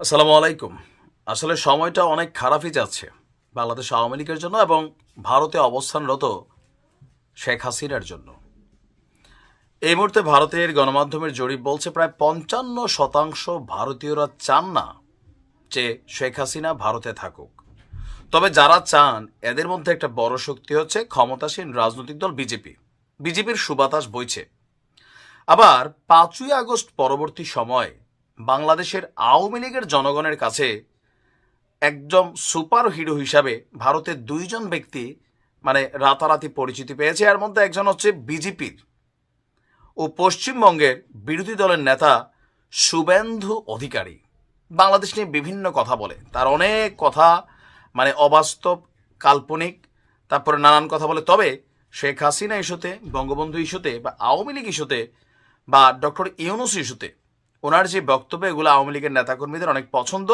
আসসালামু আলাইকুম। আসলে সময়টা অনেক খারাপই যাচ্ছে বাংলাদেশ আওয়ামী লীগের জন্য এবং ভারতে অবস্থানরত শেখ হাসিনার জন্য। এই মুহূর্তে ভারতের গণমাধ্যমের জরিপ বলছে প্রায় পঞ্চান্ন শতাংশ ভারতীয়রা চান না যে শেখ হাসিনা ভারতে থাকুক। তবে যারা চান, এদের মধ্যে একটা বড় শক্তি হচ্ছে ক্ষমতাসীন রাজনৈতিক দল বিজেপি। বিজেপির সুবাতাস বইছে। আবার পাঁচই আগস্ট পরবর্তী সময় বাংলাদেশের আওয়ামী লীগের জনগণের কাছে একজন সুপার হিরো হিসাবে ভারতের দুইজন ব্যক্তি মানে রাতারাতি পরিচিতি পেয়েছে। এর মধ্যে একজন হচ্ছে বিজেপির ও পশ্চিমবঙ্গের বিরোধী দলের নেতা শুভেন্দু অধিকারী। বাংলাদেশ নিয়ে বিভিন্ন কথা বলে। তার অনেক কথা মানে অবাস্তব, কাল্পনিক, তারপরে নানান কথা বলে। তবে শেখ হাসিনা ইস্যুতে, বঙ্গবন্ধু ইস্যুতে বা আওয়ামী লীগ ইস্যুতে বা ডক্টর ইউনুস ইস্যুতে ওনার যে বক্তব্য, এগুলো আওয়ামী লীগের নেতাকর্মীদের অনেক পছন্দ।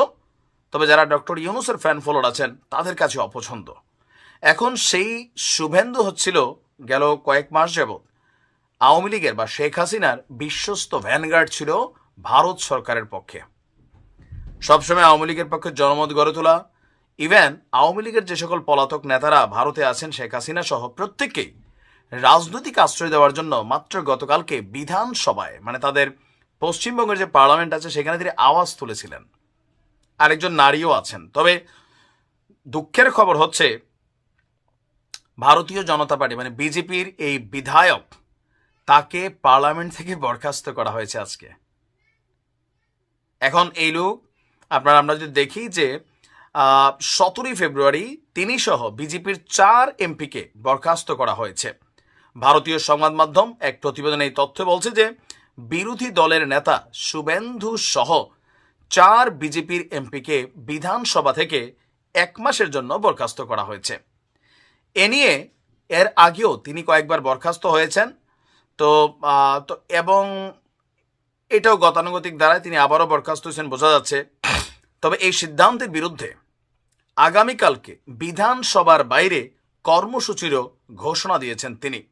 তবে যারা ডক্টর ইউনুসের ফ্যান ফলোয়ার আছেন, তাদের কাছে অপছন্দ। এখন সেই শুভেন্দু হচ্ছিল গেল কয়েক মাস যাবৎ আওয়ামী লীগের বা শেখ হাসিনার বিশ্বস্ত ভ্যানগার্ড ছিল ভারত সরকারের পক্ষে। সবসময় আওয়ামী লীগের পক্ষে জনমত গড়ে তোলা ইভেন আওয়ামী লীগের যে সকল পলাতক নেতারা ভারতে আছেন, শেখ হাসিনা সহ প্রত্যেককেই রাজনৈতিক আশ্রয় দেওয়ার জন্য মাত্র গতকালকে বিধানসভায় মানে তাদের পশ্চিমবঙ্গের যে পার্লামেন্ট আছে, সেখানে তিনি আওয়াজ তুলেছিলেন। আরেকজন নারীও আছেন। তবে দুঃখের খবর হচ্ছে, ভারতীয় জনতা পার্টি মানে বিজেপির এই বিধায়ক, তাকে পার্লামেন্ট থেকে বরখাস্ত করা হয়েছে আজকে। এখন এই লোক, আপনার, আমরা যদি দেখি যে সতেরোই ফেব্রুয়ারি তিনি সহ বিজেপির চার এমপিকে বরখাস্ত করা হয়েছে। ভারতীয় সংবাদ মাধ্যম এক প্রতিবেদনে এই তথ্য বলছে যে বিরোধী দলের নেতা শুভেন্দু সহ চার বিজেপির এমপিকে বিধানসভা থেকে এক মাসের জন্য বরখাস্ত করা হয়েছে। এ নিয়ে এর আগেও তিনি কয়েকবার বরখাস্ত হয়েছেন। তো তো এবং এটাও গতানুগতিক দ্বারায় তিনি আবারও বরখাস্ত হয়েছেন বোঝা যাচ্ছে। তবে এই সিদ্ধান্তের বিরুদ্ধে আগামীকালকে বিধানসভার বাইরে কর্মসূচিরও ঘোষণা দিয়েছেন তিনি।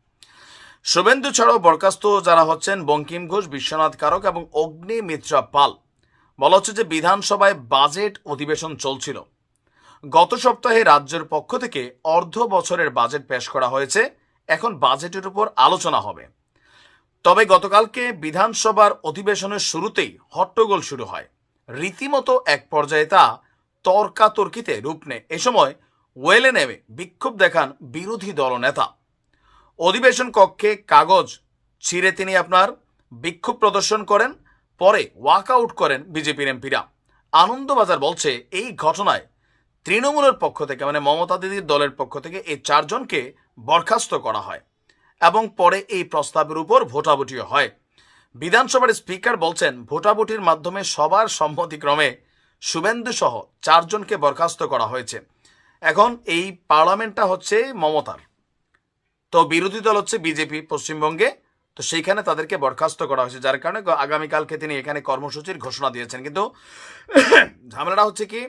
শুভেন্দু ছাড়াও বরখাস্ত যারা হচ্ছেন বঙ্কিম ঘোষ, বিশ্বনাথ কারক এবং অগ্নি মিত্রা পাল। বলা হচ্ছে যে বিধানসভায় বাজেট অধিবেশন চলছিল। গত সপ্তাহে রাজ্যের পক্ষ থেকে অর্ধ বছরের বাজেট পেশ করা হয়েছে। এখন বাজেটের উপর আলোচনা হবে। তবে গতকালকে বিধানসভার অধিবেশনের শুরুতেই হট্টগোল শুরু হয়। রীতিমতো এক পর্যায়ে তা তর্কাতর্কিতে রূপ নেয়। এ সময় ওয়েলে নেমে বিক্ষোভ দেখান বিরোধী দলনেতা। অধিবেশন কক্ষে কাগজ ছিঁড়ে তিনি আপনার বিক্ষোভ প্রদর্শন করেন, পরে ওয়াকআউট করেন বিজেপির এমপিরা। আনন্দবাজার বলছে, এই ঘটনায় তৃণমূলের পক্ষ থেকে মানে মমতা দিদির দলের পক্ষ থেকে এই চারজনকে বরখাস্ত করা হয় এবং পরে এই প্রস্তাবের উপর ভোটাভুটিও হয়। বিধানসভার স্পিকার বলছেন, ভোটাভুটির মাধ্যমে সবার সম্মতিক্রমে শুভেন্দু সহ চারজনকে বরখাস্ত করা হয়েছে। এখন এই পার্লামেন্টটা হচ্ছে মমতার। তো বিরোধী দল হচ্ছে বিজেপি পশ্চিমবঙ্গে। তো সেইখানে তাদেরকে বরখাস্ত করা হয়েছে, যার কারণে আগামীকালকে তিনি এখানে কর্মসূচির ঘোষণা দিয়েছেন। কিন্তু ঝামেলাটা হচ্ছে কি,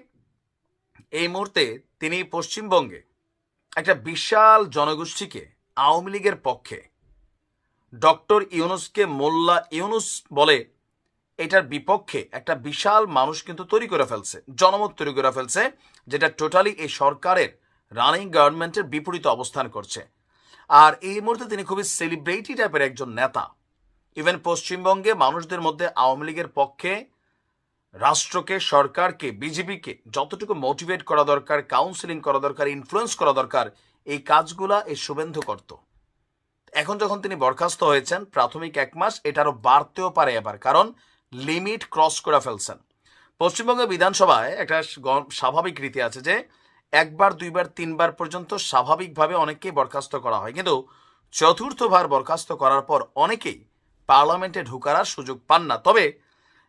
এই মুহূর্তে তিনি পশ্চিমবঙ্গে একটা বিশাল জনগোষ্ঠীকে, আওয়ামী লীগের পক্ষে, ডক্টর ইউনুসকে মোল্লা ইউনুস বলে এটার বিপক্ষে একটা বিশাল মানুষ কিন্তু তৈরি করে ফেলছে, জনমত তৈরি করে ফেলছে, যেটা টোটালি এই সরকারের রানিং গভর্নমেন্টের বিপরীত অবস্থান করছে। আর এই মুহূর্তে তিনি খুবই সেলিব্রিটি টাইপের একজন নেতা। ইভেন পশ্চিমবঙ্গে মানুষদের মধ্যে আওয়ামী লীগের পক্ষে, রাষ্ট্রকে, সরকারকে, বিজেপিকে যতটুকু মোটিভেট করা দরকার কাউন্সিলিং করা দরকার ইনফ্লুয়েন্স করা দরকার, এই কাজগুলা এই শুভেন্দু করত। এখন যখন তিনি বরখাস্ত হয়েছেন, প্রাথমিক এক মাস এটা আরও বাড়তেও পারে এবার, কারণ লিমিট ক্রস করে ফেলছেন। পশ্চিমবঙ্গ বিধানসভায় একটা স্বাভাবিক রীতি আছে যে একবার, দুইবার, তিনবার পর্যন্ত স্বাভাবিকভাবে অনেককেই বরখাস্ত করা হয়। কিন্তু চতুর্থবার বরখাস্ত করার পর অনেকেই পার্লামেন্টে ঢুকার আর সুযোগ পান না। তবে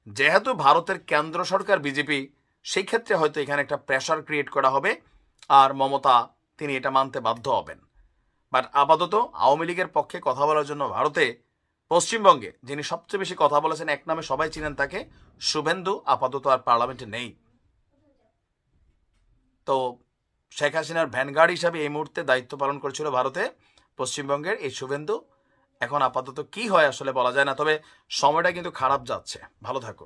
যেহেতু ভারতের কেন্দ্র সরকার বিজেপি, সেই ক্ষেত্রে হয়তো এখানে একটা প্রেশার ক্রিয়েট করা হবে আর মমতা তিনি এটা মানতে বাধ্য হবেন। বাট আপাতত আওয়ামী লীগের পক্ষে কথা বলার জন্য ভারতে পশ্চিমবঙ্গে, যিনি সবচেয়ে বেশি কথা বলেছেন, এক নামে সবাই চিনেন তাকে, শুভেন্দু আপাতত আর পার্লামেন্টে নেই। তো শেখ হাসিনার ভ্যানগার্ড হিসাবে এই মুহূর্তে দায়িত্ব পালন করেছিল ভারতে, পশ্চিমবঙ্গের এই শুভেন্দু। এখন আপাতত কি হয় আসলে বলা যায় না, তবে সময়টা কিন্তু খারাপ যাচ্ছে। ভালো থাকো